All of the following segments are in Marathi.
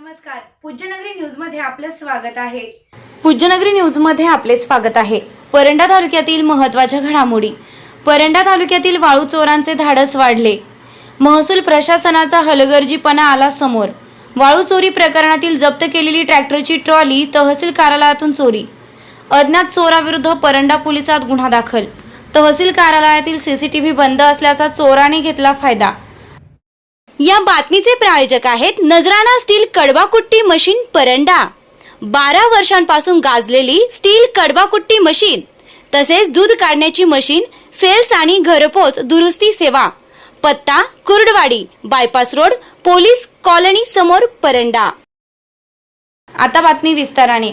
नमस्कार. पूज्यनगरी न्यूजमध्ये आपलं स्वागत आहे. पूज्यनगरी न्यूजमध्ये आपले स्वागत आहे. परंडा तालुक्यातील महत्त्वाच्या घडामोडी. परंडा तालुक्यातील वाळू चोरांचे धाडस वाढले. महसूल प्रशासनाचा हलगर्जीपणा आला समोर. वाळू चोरी प्रकरणातील जप्त केलेली ट्रॅक्टरची ट्रॉली तहसील कार्यालयातून चोरी. अज्ञात चोराविरुद्ध परंडा पोलिसात गुन्हा दाखल. तहसील कार्यालयातील सीसीटीव्ही बंद असल्याचा चोराने घेतला फायदा. या बातमीचे प्रायोजक आहेत नजराणा स्टील कडवाकुट्टी मशीन परंडा. बारा वर्षांपासून गाजलेली स्टील कडवाकुट्टी मशीन तसेच दूध काढण्याची मशीन सेल्स आणि घरपोच दुरुस्ती सेवा. पत्ता Kurduwadi bypass road police colony समोर परंडा. आता बातमी विस्ताराने.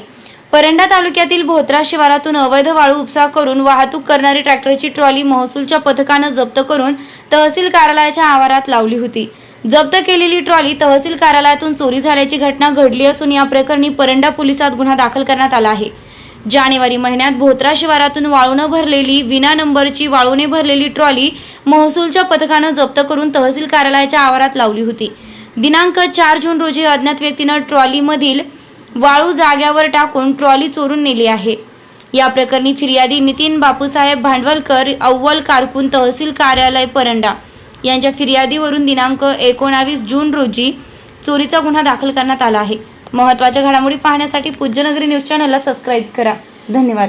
परंडा तालुक्यातील भोत्रा शिवारातून अवैध वाळू उपसा करून वाहतूक करणारी ट्रॅक्टरची ट्रॉली महसूलच्या पथकानं जप्त करून तहसील कार्यालयाच्या आवारात लावली होती. जप्त केलेली ट्रॉली तहसील कार्यालयातून चोरी झाल्याची घटना घडली असून या प्रकरणी परंडा पोलिसात गुन्हा दाखल करण्यात आला आहे. जानेवारी महिन्यात भोत्रा शिवारातून वाळूनं भरलेली विना नंबरची वाळूने भरलेली ट्रॉली महसूलच्या पथकानं जप्त करून तहसील कार्यालयाच्या आवारात लावली होती. दिनांक चार जून रोजी अज्ञात व्यक्तीनं ट्रॉलीमधील वाळू जाग्यावर टाकून ट्रॉली चोरून नेली आहे. या प्रकरणी फिर्यादी नितीन बापूसाहेब भांडवलकर अव्वल कारकून तहसील कार्यालय परंडा. यांच्या फिर्यादीवरून दिनांक एकोणावीस जून रोजी चोरीचा गुन्हा दाखल करण्यात आला आहे. महत्त्वाच्या घडामोडी पाहण्यासाठी पूज्यनगरी न्यूज चॅनलला सबस्क्राईब करा. धन्यवाद.